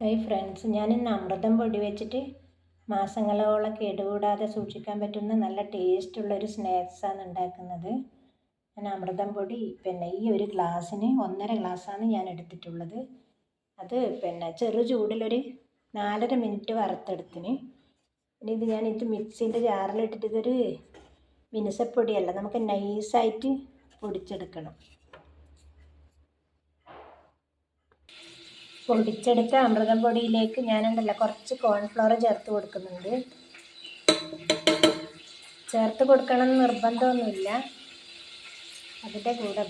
Hi friends ഞാനിന്ന് അമൃതം പൊടി വെച്ചിട്ട് മാസങ്ങളോളം കേടുകൂടാതെ സൂക്ഷിക്കാൻ പറ്റുന്ന നല്ല ടേസ്റ്റുള്ളൊരു സ്നാക്സാണ് ഉണ്ടാക്കുന്നത്. ഞാൻ അമൃതം പൊടി പിന്നെ ഈ ഒരു ഗ്ലാസ്സിന് ഒന്നര ഗ്ലാസ്സാണ് ഞാൻ എടുത്തിട്ടുള്ളത്. അത് പിന്നെ ചെറു ചൂടിലൊരു നാലര മിനിറ്റ് വറുത്തെടുത്തിന്. പിന്നെ ഇത് ഞാൻ ഇത് മിക്സിന്റെ ജാറിലിട്ടിട്ട് ഇതൊരു മിനുസപ്പൊടിയല്ല നമുക്ക് നൈസായിട്ട് പൊടിച്ചെടുക്കണം. പൊടിച്ചെടുത്ത അമൃതം പൊടിയിലേക്ക് ഞാനുണ്ടല്ലോ കുറച്ച് കോൺഫ്ലോർ ചേർത്ത് കൊടുക്കുന്നുണ്ട്. ചേർത്ത് കൊടുക്കണം എന്ന് നിർബന്ധമൊന്നുമില്ല. അതിന്റെ കൂടെ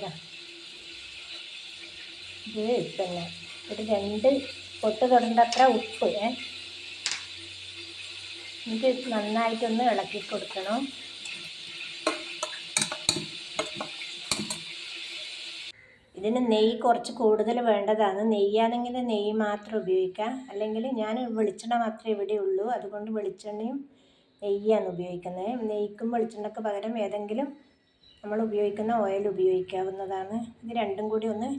ഇത് പിന്നെ ഒരു രണ്ട് പൊട്ട് തൊടേണ്ടത്ര ഉപ്പ് ഏ. ഇത് നന്നായിട്ടൊന്ന് ഇളക്കി കൊടുക്കണം. ഇതിന് നെയ്യ് കുറച്ച് കൂടുതൽ വേണ്ടതാണ്. നെയ്യാണെങ്കിൽ നെയ്യ് മാത്രം ഉപയോഗിക്കാം. അല്ലെങ്കിൽ ഞാൻ വെളിച്ചെണ്ണ മാത്രമേ ഇവിടെ ഉള്ളൂ. അതുകൊണ്ട് വെളിച്ചെണ്ണയും നെയ്യാണ് ഉപയോഗിക്കുന്നത്. നെയ്ക്കും വെളിച്ചെണ്ണയ്ക്ക് പകരം ഏതെങ്കിലും നമ്മൾ ഉപയോഗിക്കുന്ന ഓയിൽ ഉപയോഗിക്കാവുന്നതാണ്. ഇത് രണ്ടും കൂടി ഒന്ന്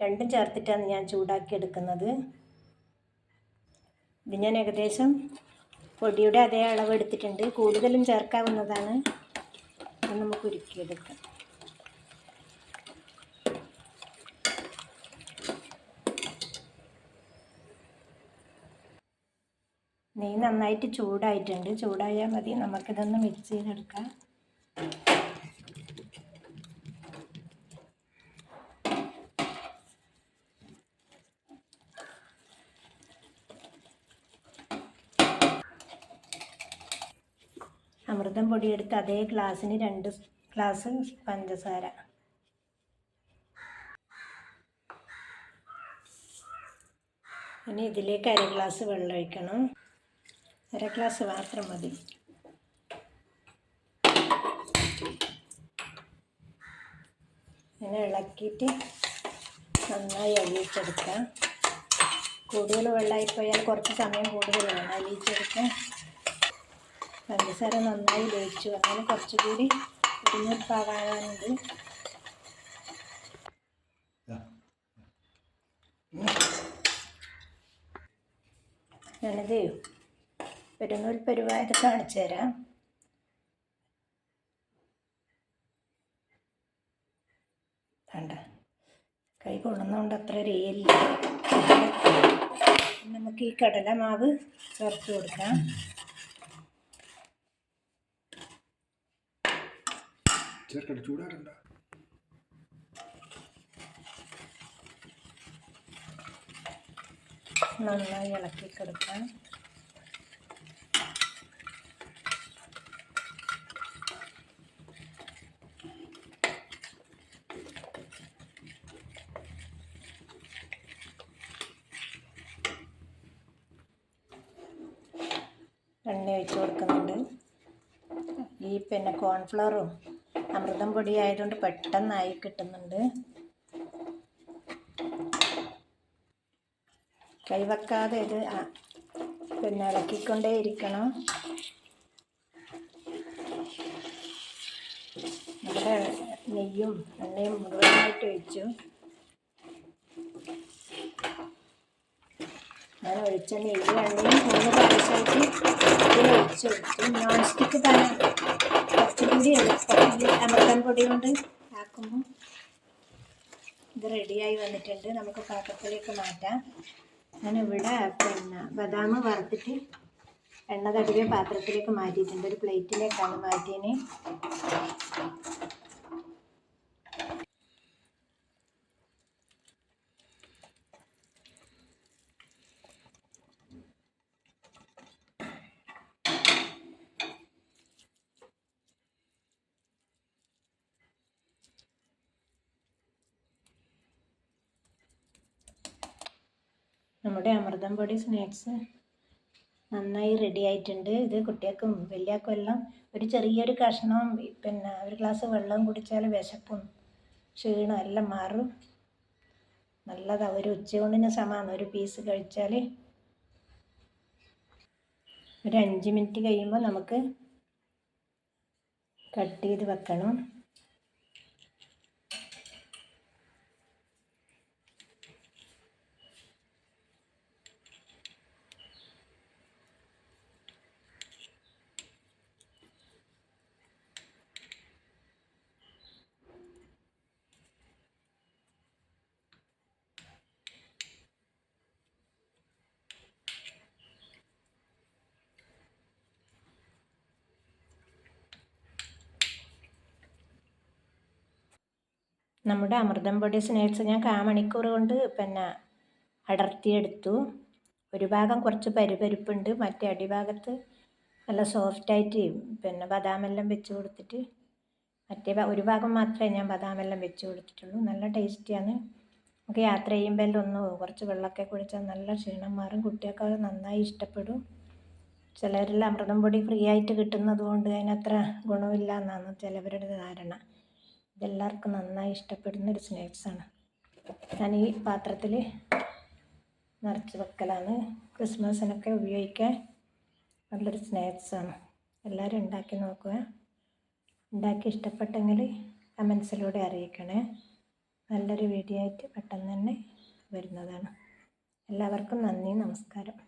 രണ്ടും ചേർത്തിട്ടാണ് ഞാൻ ചൂടാക്കി എടുക്കുന്നത്. ഇത് ഞാൻ ഏകദേശം പൊടിയുടെ അതേ അളവ് എടുത്തിട്ടുണ്ട്. കൂടുതലും ചേർക്കാവുന്നതാണ്. നമുക്ക് ഉരുക്കിയെടുക്കാം. നെയ്യ് നന്നായിട്ട് ചൂടായിട്ടുണ്ട്. ചൂടായാൽ മതി. നമുക്കിതൊന്ന് മിക്സ് ചെയ്തെടുക്കാം. അമൃതം പൊടിയെടുത്ത് അതേ ഗ്ലാസ്സിന് രണ്ട് ഗ്ലാസ് പഞ്ചസാര. ഇനി ഇതിലേക്ക് അര ഗ്ലാസ് വെള്ളം ഒഴിക്കണം അര ഗ്ലാസ് മാത്രം മതി. ഇങ്ങനെ ഇളക്കിയിട്ട് നന്നായി അലിയിച്ചെടുക്കാം കൂടുതൽ വെള്ളമായിപ്പോയാൽ കുറച്ച് സമയം കൂടുതൽ വേണം അലിയിച്ചെടുക്കാൻ പഞ്ചസാര നന്നായി ലയിച്ചു. അങ്ങനെ കുറച്ചുകൂടി ഇരുന്നൂറ്റാകാനുണ്ട് ഞാനിത് പെരുന്നൂൽ പരുവായത് കാണിച്ചു തരാം. വേണ്ട കൈ കൊള്ളുന്നതുകൊണ്ട് അത്ര രീതിയില്ല നമുക്ക് ഈ കടല മാവ് ചേർത്ത് കൊടുക്കാം. ചേർക്കട്ടെ നന്നായി ഇളക്കി കൊടുക്കാം എണ്ണ ഒഴിച്ച് കൊടുക്കുന്നുണ്ട്. ഈ പിന്നെ കോൺഫ്ലവറും അമൃതം പൊടി ആയതുകൊണ്ട് പെട്ടെന്നായി കിട്ടുന്നുണ്ട്. കൈവെക്കാതെ ഇത് പിന്നെ ഇളക്കിക്കൊണ്ടേ ഇരിക്കണം. നമ്മുടെ നെയ്യും എണ്ണയും മുഴുവനായിട്ട് ഒഴിച്ചു. ഞാൻ വെളിച്ചെണ്ണ നെയ്യും എണ്ണയും മൂന്ന് പ്രാവശ്യമായിട്ട് ഇതിൽ നോൺ സ്റ്റിക്ക് തന്നെ കുറച്ചുകൂടി എളുപ്പം. ഈ അമൃതം പൊടി കൊണ്ട് ആക്കുമ്പോൾ ഇത് റെഡിയായി വന്നിട്ടുണ്ട്. നമുക്ക് പാത്രത്തിലേക്ക് മാറ്റാം. ഞാൻ ഇവിടെ പിന്നെ ബദാം വറുത്തിട്ട് എണ്ണ തടവിയ പാത്രത്തിലേക്ക് മാറ്റിയിട്ടുണ്ട്. ഒരു പ്ലേറ്റിലേക്കാണ് മാറ്റിയതിന്. നമ്മുടെ അമൃതം പൊടി സ്നാക്സ് നന്നായി റെഡി ആയിട്ടുണ്ട്. ഇത് കുട്ടികൾക്കും വലിയവർക്കും എല്ലാം ഒരു ചെറിയൊരു കഷ്ണം പിന്നെ ഒരു ഗ്ലാസ് വെള്ളം കുടിച്ചാൽ വിശപ്പും ക്ഷീണം എല്ലാം മാറും. നല്ലതാണ് ഒരു ഉച്ചയൂണിന് സമാനം. ഒരു പീസ് കഴിച്ചാൽ ഒരു അഞ്ച് മിനിറ്റ് കഴിയുമ്പോൾ നമുക്ക് കട്ട് ചെയ്ത് വെക്കണം. നമ്മുടെ അമൃതം പൊടി സ്നാക്സ് ഞാൻ കാമണിക്കൂർ കൊണ്ട് പിന്നെ അടർത്തിയെടുത്തു. ഒരു ഭാഗം കുറച്ച് പരുപരുപ്പുണ്ട് മറ്റേ അടിഭാഗത്ത് നല്ല സോഫ്റ്റായിട്ട് പിന്നെ ബദാമെല്ലാം വെച്ച് കൊടുത്തിട്ട് മറ്റേ ഒരു ഭാഗം മാത്രമേ ഞാൻ ബദാമെല്ലാം വെച്ച് കൊടുത്തിട്ടുള്ളൂ. നല്ല ടേസ്റ്റിയാണ്. നമുക്ക് യാത്ര ചെയ്യുമ്പോൾ എല്ലാം ഒന്ന് കുറച്ച് വെള്ളമൊക്കെ കുടിച്ചാൽ നല്ല ക്ഷീണം മാറും. കുട്ടികൾക്ക് അത് നന്നായി ഇഷ്ടപ്പെടും. ചിലരെല്ലാം അമൃതം പൊടി ഫ്രീ ആയിട്ട് കിട്ടുന്നത് കൊണ്ട് അതിനത്ര ഗുണമില്ല എന്നാണ് ചിലവരുടെ ധാരണ. ഇതെല്ലാവർക്കും നന്നായി ഇഷ്ടപ്പെടുന്ന ഒരു സ്നാക്സാണ്. ഞാൻ ഈ പാത്രത്തിൽ നിറച്ച് വെക്കലാണ്. ക്രിസ്മസിനൊക്കെ ഉപയോഗിക്കാൻ നല്ലൊരു സ്നാക്സാണ്. എല്ലാവരും ഉണ്ടാക്കി നോക്കുക. ഉണ്ടാക്കി ഇഷ്ടപ്പെട്ടെങ്കിൽ കമൻസിലൂടെ അറിയിക്കണേ. നല്ലൊരു വീഡിയോ ആയിട്ട് പെട്ടെന്ന് തന്നെ വരുന്നതാണ്. എല്ലാവർക്കും നന്ദി നമസ്കാരം.